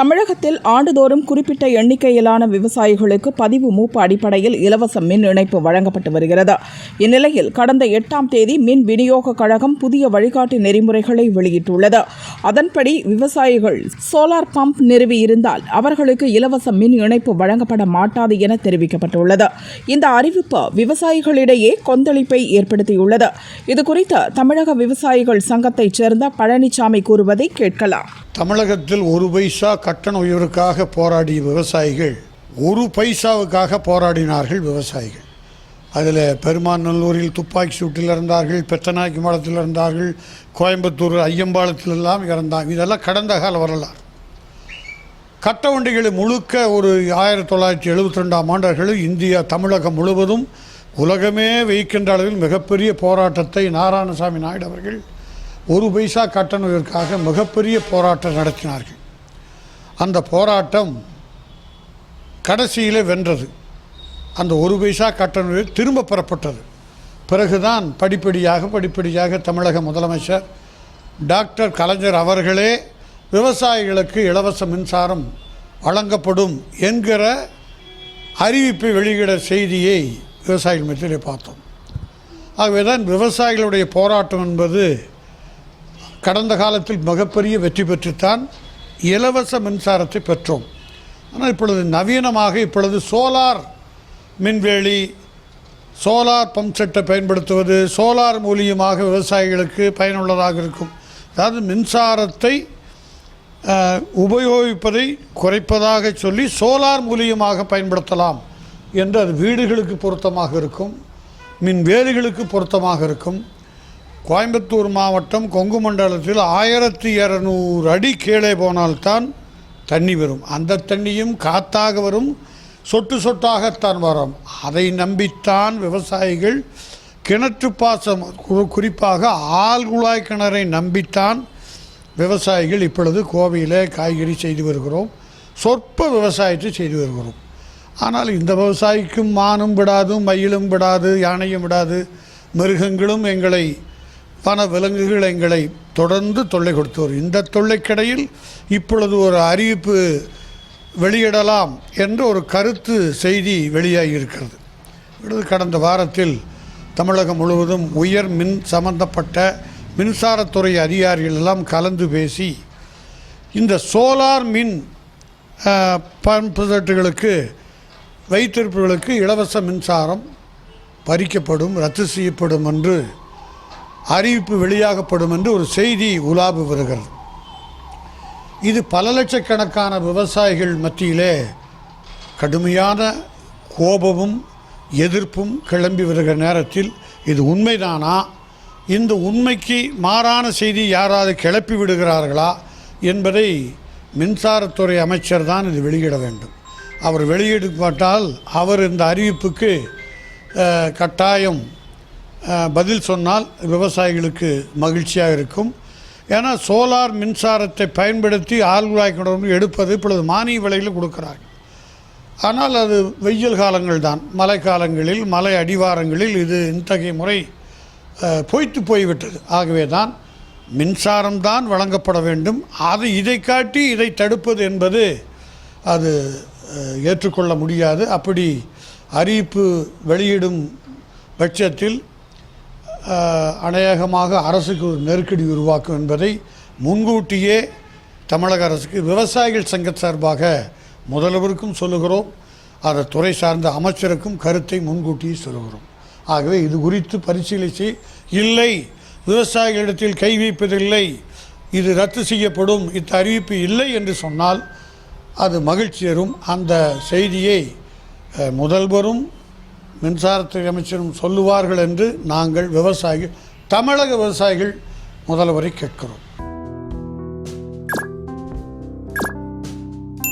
தமிழகத்தில் ஆண்டுதோறும் குறிப்பிட்ட எண்ணிக்கையிலான விவசாயிகளுக்கு பதிவு மூப்பு அடிப்படையில் இலவச மின் இணைப்பு வழங்கப்பட்டு வருகிறது. இந்நிலையில் கடந்த எட்டாம் தேதி மின் விநியோக கழகம் புதிய வழிகாட்டு நெறிமுறைகளை வெளியிட்டுள்ளது. அதன்படி விவசாயிகள் சோலார் பம்ப் நிறுவியிருந்தால் அவர்களுக்கு இலவச மின் இணைப்பு வழங்கப்பட மாட்டாது என தெரிவிக்கப்பட்டுள்ளது. இந்த அறிவிப்பு விவசாயிகளிடையே கொந்தளிப்பை ஏற்படுத்தியுள்ளது. இதுகுறித்து தமிழக விவசாயிகள் சங்கத்தைச் சேர்ந்த பழனிசாமி கூறுவதை கேட்கலாம். தமிழகத்தில் ஒரு பைசா கட்டண உயர்வுக்காக போராடிய விவசாயிகள் ஒரு பைசாவுக்காக போராடினார்கள் விவசாயிகள். அதில் பெருமாநல்லூரில் துப்பாக்கி சூட்டில் இருந்தார்கள் பெத்தநாய்க்கு மடத்தில் இருந்தார்கள் கோயம்புத்தூர் ஐயம்பாளத்தில் எல்லாம் இறந்தாங்க. இதெல்லாம் கடந்த கால வரலாறு. கட்ட வண்டிகளை முழுக்க ஒரு ஆயிரத்தி தொள்ளாயிரத்தி எழுபத்தி ரெண்டாம் ஆண்டுகளில் இந்தியா தமிழகம் முழுவதும் உலகமே வைக்கின்ற அளவில் மிகப்பெரிய போராட்டத்தை நாராயணசாமி நாயுடு அவர்கள் ஒரு பைசா கட்டணத்திற்காக மிகப்பெரிய போராட்டம் நடத்தினார்கள். அந்த போராட்டம் கடைசியில் வென்றது. அந்த ஒரு பைசா கட்டண திரும்ப பெறப்பட்டது. பிறகுதான் படிப்படியாக படிப்படியாக தமிழக முதலமைச்சர் டாக்டர் கலைஞர் அவர்களே விவசாயிகளுக்கு இலவச மின்சாரம் வழங்கப்படும் என்கிற அறிவிப்பை வெளியிட செய்தியை விவசாயிகள் மத்தியிலே பார்த்தோம். ஆகவே தான் விவசாயிகளுடைய போராட்டம் என்பது கடந்த காலத்தில் மிகப்பெரிய வெற்றி பெற்றுத்தான் இலவச மின்சாரத்தை பெற்றோம். ஆனால் இப்பொழுது நவீனமாக இப்பொழுது சோலார் மின்வேலி சோலார் பம்ப் செட்டை பயன்படுத்துவது சோலார் மூலியமாக விவசாயிகளுக்கு பயனுள்ளதாக இருக்கும். அதாவது மின்சாரத்தை உபயோகிப்பதை குறைப்பதாக சொல்லி சோலார் மூலியமாக பயன்படுத்தலாம் என்று அது வீடுகளுக்கு பொருத்தமாக இருக்கும் மின் வேலிகளுக்கு பொருத்தமாக இருக்கும். கோயம்புத்தூர் மாவட்டம் கொங்கு மண்டலத்தில் ஆயிரத்தி இரநூறு அடி கீழே போனால்தான் தண்ணி வரும். அந்த தண்ணியும் காத்தாக வரும் சொட்டு சொட்டாகத்தான் வரும். அதை நம்பித்தான் விவசாயிகள் கிணற்று பாசம் கு- குறிப்பாக ஆழ்குழாய் கிணறை நம்பித்தான் விவசாயிகள் இப்பொழுது கோவையிலே காய்கறி செய்து வருகிறோம். சொற்ப விவசாயத்தை செய்து வருகிறோம். ஆனால் இந்த விவசாயிக்கும் மானும் விடாது மயிலும் விடாது யானையும் விடாது மிருகங்களும் எங்களை வன விலங்குகள் எங்களை தொடர்ந்து தொல்லை கொடுத்து வரும் இந்த தொல்லைக்கிடையில் இப்பொழுது ஒரு அறிவிப்பு வெளியிடலாம் என்ற ஒரு கருத்து செய்தி வெளியாகி இருக்கிறது. கடந்த வாரத்தில் தமிழகம் முழுவதும் உயர் மின் சம்பந்தப்பட்ட மின்சாரத்துறை அதிகாரிகள் எல்லாம் கலந்து பேசி இந்த சோலார் மின் அஹ், செட்டுகளுக்கு வைத்திருப்பவர்களுக்கு இலவச மின்சாரம் பறிக்கப்படும் ரத்து செய்யப்படும் என்று அறிவிப்பு வெளியாகப்படும் என்று ஒரு செய்தி உலாவு வருகிறது. இது பல லட்சக்கணக்கான விவசாயிகள் மத்தியிலே கடுமையான கோபமும் எதிர்ப்பும் கிளம்பி வருகிற நேரத்தில் இது உண்மைதானா? இந்த உண்மைக்கு மாறான செய்தி யாராவது கிளப்பி விடுகிறார்களா என்பதை மின்சாரத்துறை அமைச்சர் தான் இது வெளியிட வேண்டும். அவர் வெளியிடப்பட்டால் அவர் இந்த அறிவிப்புக்கு கட்டாயம் பதில் சொன்னால் விவசாயிகளுக்கு மகிழ்ச்சியாக இருக்கும். ஏன்னா சோலார் மின்சாரத்தை பயன்படுத்தி ஆழ்குழாய் கிணறு எடுப்பது இப்பொழுது மானிய விலையில் கொடுக்குறாங்க ஆனால் அது வெயில் காலங்கள் தான். மழை காலங்களில் மலை அடிவாரங்களில் இது இத்தகைய முறை பொய்த்து போய்விட்டது. ஆகவே தான் மின்சாரம்தான் வழங்கப்பட வேண்டும். அது இதை காட்டி இதை தடுப்பது என்பது அது ஏற்றுக்கொள்ள முடியாது. அப்படி அறிவிப்பு வெளியிடும் பட்சத்தில் அநேகமாக அரசுக்கு ஒரு நெருக்கடி உருவாக்கும் என்பதை முன்கூட்டியே தமிழக அரசுக்கு விவசாயிகள் சங்க சார்பாக முதல்வருக்கும் சொல்லுகிறோம். அதை துறை சார்ந்த அமைச்சருக்கும் கருத்தை முன்கூட்டியே சொல்லுகிறோம். ஆகவே இது குறித்து பரிசீலித்து இல்லை விவசாயிகளிடத்தில் கை வைப்பதில்லை இது ரத்து செய்யப்படும் இத்த அறிவிப்பு இல்லை என்று சொன்னால் அது மகிழ்ச்சி தரும் அந்த செய்தியை முதல்வரும் மின்சாரத்துறை அமைச்சரும் சொல்லுவார்கள் என்று நாங்கள் விவசாயிகள் தமிழக விவசாயிகள் முதல்வரை கேட்கிறோம்.